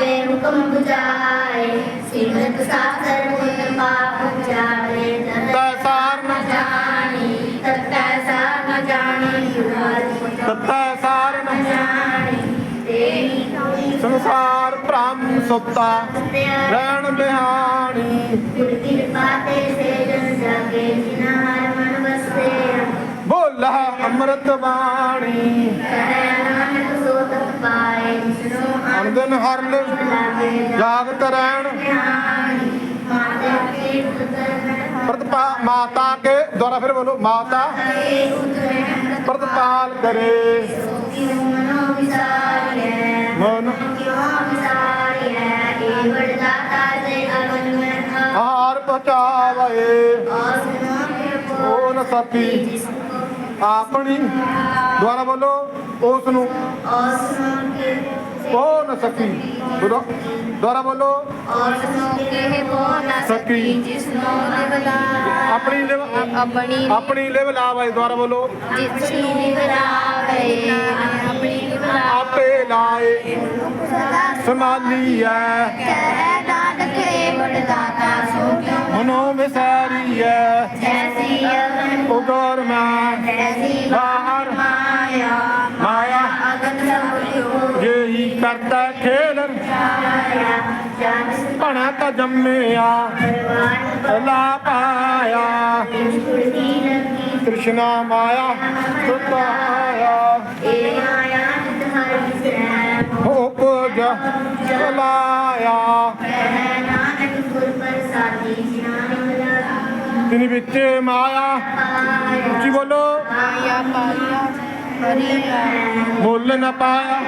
ਆਪੇ ਹੁਕਮ ਬੁਝਾਏ ਸਿਮਰਤ ਸਾਸਰ ਗੁਣ ਪਾਪ ਜਾਵੇ ਤੈ ਸਾਰ ਨ ਜਾਣੀ ਤਤੈ ਸਾਰ ਨ ਜਾਣੀ ਤਤੈ ਸਾਰ ਨ ਜਾਣੀ ਤੇਰੀ ਸੰਸਾਰ ਭ੍ਰਮ ਸਤਿਆ ਰਹਿਣ ਬਿਹਾਣੀ ਗੁਰ ਕਿਰਪਾ ਤੇ ਸੇ ਜਨ ਜਾਗੇ ਜਿਨਾ ਹਰ ਮਨ ਵਸਦੇ ਬੋਲਾ ਅੰਮ੍ਰਿਤ ਬਾਣੀ ਕਰੈ ਨਾਨਕ ਤਤ ਅਨੰਦਨ ਹਰ ਜਾਗਤ ਰਹਿਣ ਪ੍ਰਤਪਾ ਮਾਤਾ ਕੇ ਦੁਆਰਾ ਫਿਰ ਬੋਲੋ, ਮਾਤਾ। ਪ੍ਰਤਪਾਲ ਕਰੇ। ਮਨ। ਹਾਰ ਪਹੁੰਚਾਵੇ ਆਸਨਾ ਉਹ ਨ ਆਪਣੀ। ਦੁਆਰਾ ਬੋਲੋ, ਉਸ ਨੂੰ ਆਸਨਾ ਕੇ ਉਹ ਨ ਸਕੀ ਬੋਲੋ। ਦੁਆਰਾ ਬੋਲੋ ਆਸਨਾ ਕੇ ਪੋ ਨਾ ਸਕੀ ਜਿਸ ਨੂੰ ਨਿਵਲਾ ਆਪਣੀ ਲਿਵ ਆਪਣੀ ਆਪਣੀ ਲਿਵ ਲਾਵੇ ਦੁਆਰਾ ਬੋਲੋ। ਜਿਸ ਨੂੰ ਨਿਵਲਾਵੇ ਆਪਣੀ ਨਿਵਲਾ ਆਪੇ ਲਾਏ। ਸਮਾਲੀਐ ਕਹਿ ਨਾਨਕ ਵਡਦਾਤਾ ਸੋ ਕਿਉ ਮਨੋ ਵਿਸਾਰੀਐ ਜੈਸੀ ਅਗਨ ਉਦਰ ਮੈਂ। ਜੈਸੀ ਬਾਹਰ ਕਰਤਾ ਖੇਲ। ਭਣਾ ਤਾਂ ਜੰਮਿਆ ਲਾ ਪਾਇਆ। ਕ੍ਰਿਸ਼ਨਾ ਮਾਇਆ ਸੁਤਾਇਆ ਮਾਇਆ ਵਿਸਰੈ ਉਪਜ ਚਲਾਇਆ। ਤਿਨ ਵਿੱਚ ਮਾਇਆ। ਉੱਚੀ ਬੋਲੋ। ਆਇਆ ਪਾਇਆ ਹਰੀ ਮੁੱਲ ਨ ਪਾਇਆ।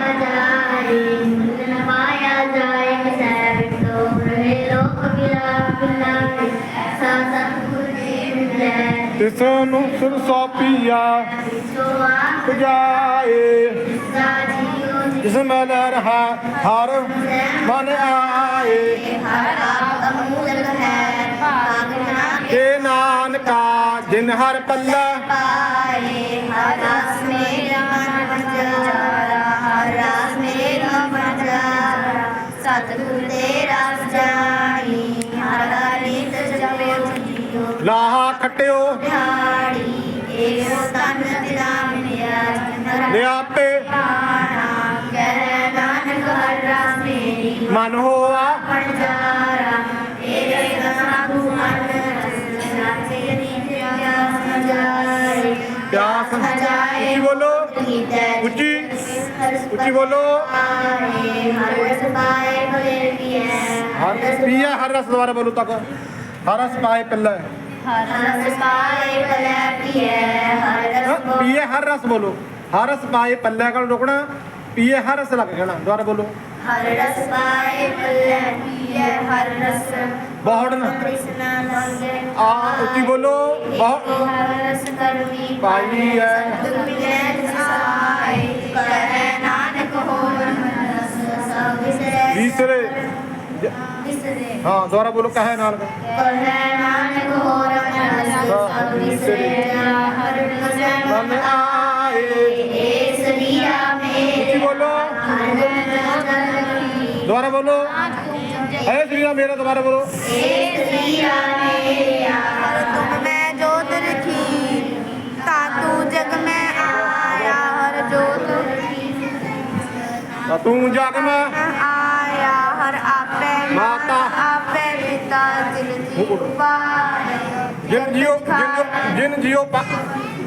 ਤਿਸ ਨੂੰ ਸੁਰ ਸੋਪੀਆ ਪੁਜਾਏ ਜਿਸ ਮਲ ਰਹਾ ਹਰ ਮਨ ਆਏ। ਤੇ ਨਾਨਕਾ ਜਿਨ ਹਰ ਪੱਲਾ ਪਾਏ ਹਰ ਰਸ ਮੇਰਾ ਮਨ ਵਜਾਰਾ ਹਰ ਰਸ ਮੇਰਾ ਵਜਾਰਾ ਸਤਿਗੁਰ ਦੇ ਰਸ ਜਾਣੀ ਹਰ ਹਰਿਤ ਜਪਿਓ ਜੀਓ। ਲਾਹਾ ਖਟਿਓ ਦਿਹਾੜੀ ਇਹੋ ਤਨ ਮਿਲਿਆ ਜਨਰ ਨਿਆਪੇ ਪਾਣਾ ਕਹਿ ਨਾਨਕ ਹਰ ਰਸ ਮੇਰੀ ਮਨ ਹੋਆ। ਮਨ ਜਾਰਾ ਤੇਰੇ ਸਾਧੂ ਮਨ ਰਸਨਾ ਤੇਰੀ ਪਿਆ ਸਜਾਏ ਪਿਆਸ ਉੱਚੀ ਬੋਲੋ। ਉੱਚੀ ਉੱਚੀ ਬੋਲੋ। ਹਰ ਰਸ ਪਾਏ ਭਲੇ ਪੀਏ ਹਰ ਪੀਆ ਹਰ ਰਸ ਦੁਆਰਾ ਬੋਲੋ ਤੱਕ ਹਰ ਰਸ ਪਾਏ ਪੱਲਾ। ਹਰ ਰਸ ਪਾਏ ਹਰ ਰਸ ਕੋ ਪੀਏ ਹਰ ਰਸ ਬੋਲੋ। ਹਰ ਰਸ ਪਾਏ ਪੱਲੇ ਕੋਲ ਰੁਕਣਾ ਪੀਏ ਹਰ ਰਸ ਲੱਗ ਜਾਣਾ ਦੁਆਰਾ ਬੋਲੋ। ਹਰ ਰਸ ਪਾਏ ਭਲੇ ਪੀਏ ਹਰ ਰਸ ਕ੍ਰਿਸ਼ਨ ਮੰਗੇ। ਆ ਉੱਚੀ ਬੋਲੋ ਬਹੁ ਹਰ ਰਸ ਕਰਮੀ ਪਾਈ ਹੈ। ਮਿਲੈ ਜਸਾਈ ਕਹਿ ਨਾਨਕ ਹੋਵਨ ਰਸ ਸਭ ਵਿਸਰੇ ਵੀਸਰੇ ਹਾਂ ਦੁਆਰਾ ਬੋਲੋ ਕਹੇ ਨਾਨਕ। ਕਹਿ ਨਾਨਕ دوبارہ بولو۔ ہے سری رام میرا دوبارہ بولو۔ میں جگ میں آیا ہر جوت میں آیا ہر ماتا آپ پتا دل जिन जियो जिन जिन जियो पा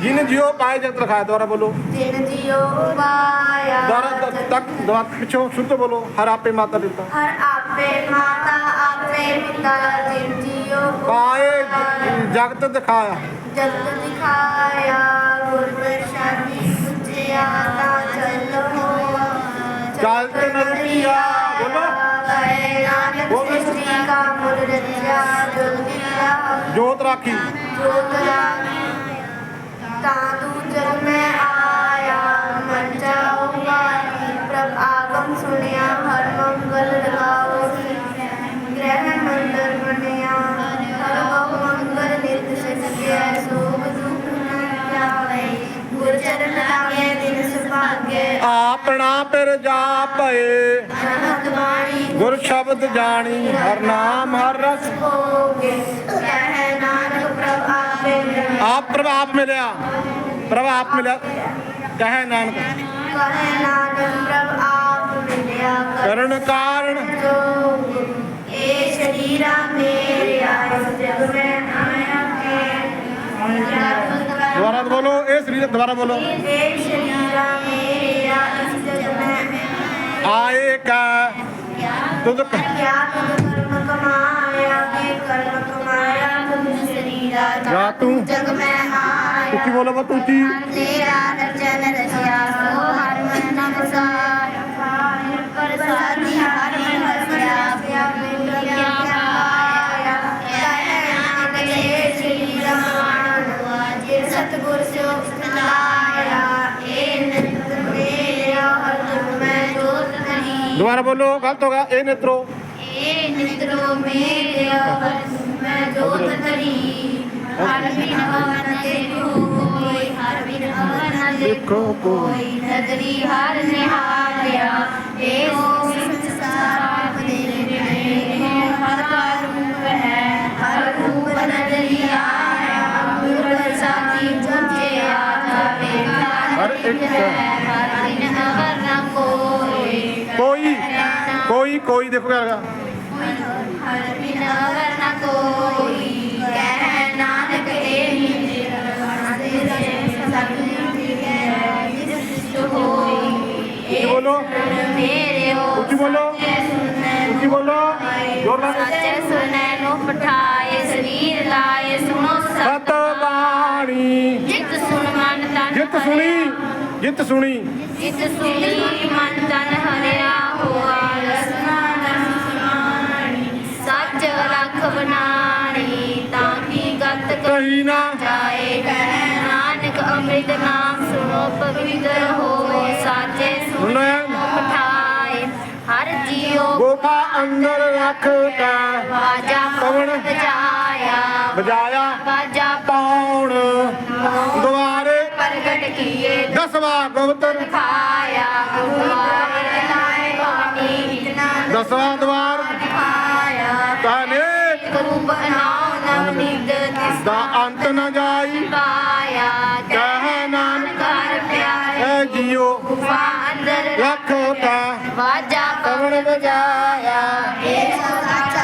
जिन जियो पाए जगत रखा है दोबारा बोलो जिन जियो पाया दोबारा तक दोबारा पीछे शुद्ध बोलो हर आपे माता पिता हर आपे माता आपे पिता जिन जियो पाए जगत दिखाया जगत दिखाया गुर प्रसादी पुजया ता चल हो चल नदिया बोलो गए नानक सृष्टि का मुर रचा ਜੋਤ ਰਾਖੀ। ਜੋਤ ਰਾਖੀ ਤਾਂ ਤੂੰ ਜਗ ਮੈਂ ਆਇਆ ਮਨ ਜਾਊਗਾ ਪ੍ਰਭ ਆਗਮ ਸੁਣਿਆ ਹਰ ਮੰਗਲ ਲਗਾਓ ਸੀ ਗ੍ਰਹਿ ਮੰਦਰ ਬਣਿਆ ਹਰ ਬਹੁ ਮੰਗਲ ਨਿਤ ਸਜਿਆ ਸੋਭ ਦੁਖ ਨਾ ਆਵੇ ਗੁਰ ਚਰਨ ਲਾਗੇ ਦਿਨ ਸੁਭਾਗੇ। ਆਪਣਾ ਪਰ ਜਾ ਭਏ ਗੁਰ ਸ਼ਬਦ ਜਾਣੀ ਹਰ ਨਾਮ ਹਰ ਰਸ। ਹੋਗੇ। ਆਪ ਪ੍ਰਭਾਪ ਮਿਲਿਆ। ਪ੍ਰਭਾਪ ਮਿਲਿਆ। ਕਹੇ ਨਾਨਕ। ਕਹੇ ਨਾਨਕ ਪ੍ਰਭ ਆਪ ਮਿਲਿਆ ਕਰਨ ਕਾਰਨ। ਇਹ ਸ਼ਰੀਰਾ ਮੇਰੇ ਆਇ ਜਗ ਮੈਂ ਆਇਆ ਕੇ ਦੁਬਾਰਾ ਬੋਲੋ, ਇਹ ਸਰੀਰ ਦੁਬਾਰਾ ਬੋਲੋ। ਇਹ ਸ਼ਰੀਰਾ ਮੇਰੇ ਆਇ ਜਗ ਮੈਂ ਆਏ ਕਾ। ਤੁਧ ਕ- ਕਿਆ ਤੁਧ ਜਾ ਤੂੰ। ਜਗ ਮੈਂ ਆਇਆ ਉੱਚੀ ਬੋਲੋ ਬਤ ਉੱਚੀ ਤੇਰਾ ਰਚਨ ਰਚਿਆ ਸੋ ਹਰ ਮਨ ਨਮਸਾਰ ਪ੍ਰਸਾਦੀ ਹਰ ਮਨ ਰਚਿਆ ਪਿਆ ਕਿਆ ਪਾਇਆ ਕਹਿ ਨਾਨਕ ਜੇ ਸ੍ਰੀ ਰਮਾਨ ਜੇ ਸਤਗੁਰ ਸਿਉ ਲਾਇਆ ਇਹ ਨਿਤ ਮੇਰਾ ਹਰ ਤੁਮ ਮੈਂ ਜੋਤ ਨਹੀਂ ਦੁਬਾਰਾ ਬੋਲੋ ਗਲਤ ਹੋ ਗਿਆ ਇਹ ਨੇਤਰੋ। ਇਹ ਨਿਤਰੋ ਮੇਰੇ ਹਰ ਤੁਮ ਮੈਂ ਜੋਤ ਧਰੀ ਹਰ ਬਿਨ ਹਵਨ ਦੇਖੋ ਕੋਈ ਹਰ ਬਿਨ ਹਵਨ ਦੇਖੋ ਕੋਈ ਨਦਰੀ ਹਰ ਨਿਹਾਰਿਆ ਇਹੋ ਸੰਸਾਰ ਦੇ ਨੇ ਹਰ ਕਾ ਰੂਪ ਅਵਰ ਨਾਨਕ ਇਹ ਉੱਚੀ ਬੋਲੋ ਮੇਰੇ ਹੋ ਉੱਚੀ ਬੋਲੋ ਜੋਰ ਨਾਲ ਸੱਚੇ ਸੁਨੈ ਨੂੰ ਪਠਾਏ ਸਰੀਰ ਲਾਏ ਸੁਣੋ ਸਤ ਬਾਣੀ ਜਿਤ ਸੁਣ ਮਨ ਤਨ ਜਿੱਤ ਸੁਣੀ ਜਿੱਤ ਸੁਣੀ ਜਿਤ ਸੁਣੀ ਮਨ ਤਨ ਹਰਿਆ ਹੋਆ ਰਸਨਾ ਬਨਾਣੀ ਤਾਂ ਕੀ ਗਤ ਕਹੀ ਨਾ ਜਾਏ ਕਹਿ ਨਾਨਕ ਅੰਮ੍ਰਿਤ ਨਾਮ ਸੁਣੋ ਪਵਿੱਤਰ ਹੋਵੇ ਸਾਚੇ ਸੁਣੋ ਪਠਾਏ। ਹਰ ਜੀਉ ਗੋਫਾ ਅੰਦਰ ਰੱਖ ਕੇ। ਵਾਜਾ ਪਵਨ। ਵਜਾਇਆ ਵਜਾਇਆ ਵਾਜਾ ਪੌਣ ਦੁਆਰੇ ਪ੍ਰਗਟ ਕੀਏ। ਦਸਵਾਂ ਗਵਤਰ ਖਾਇਆ। ਇਤਨਾ ਦਸਵਾਂ ਦਵਾਰ ਦਾ ਅੰਤ ਨ ਜਾਈ। ਪਾਇਆ ਕਹਿ ਨਾਨਕ ਕਰ ਪਿਆਰੇ। ਐ ਜੀਓ ਗੁਫਾ ਅੰਦਰ ਰੱਖ ਕੇ ਵਾਜਾ ਪਵਨ ਵਜਾਇਆ। ਇਹ ਸਾਚਾ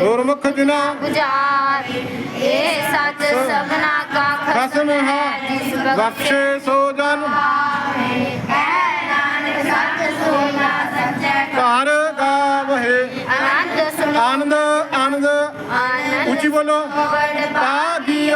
ਗੁਰਮੁਖ ਜਿਨਾ ਗੁਜਾਰ। ਇਹ ਸੱਚ ਸਭਨਾ ਕਾ ਖਸਮ ਹੈ ਬਖਸ਼ੇ ਸੋ ਜਨ। ਘਰ ਗਾਵਹਿ। ਆਨੰਦ ਆਨੰਦ ਆਨੰਦ। ਉੱਚੀ ਬੋਲੋ। ਵਡ ਤਾਗੀ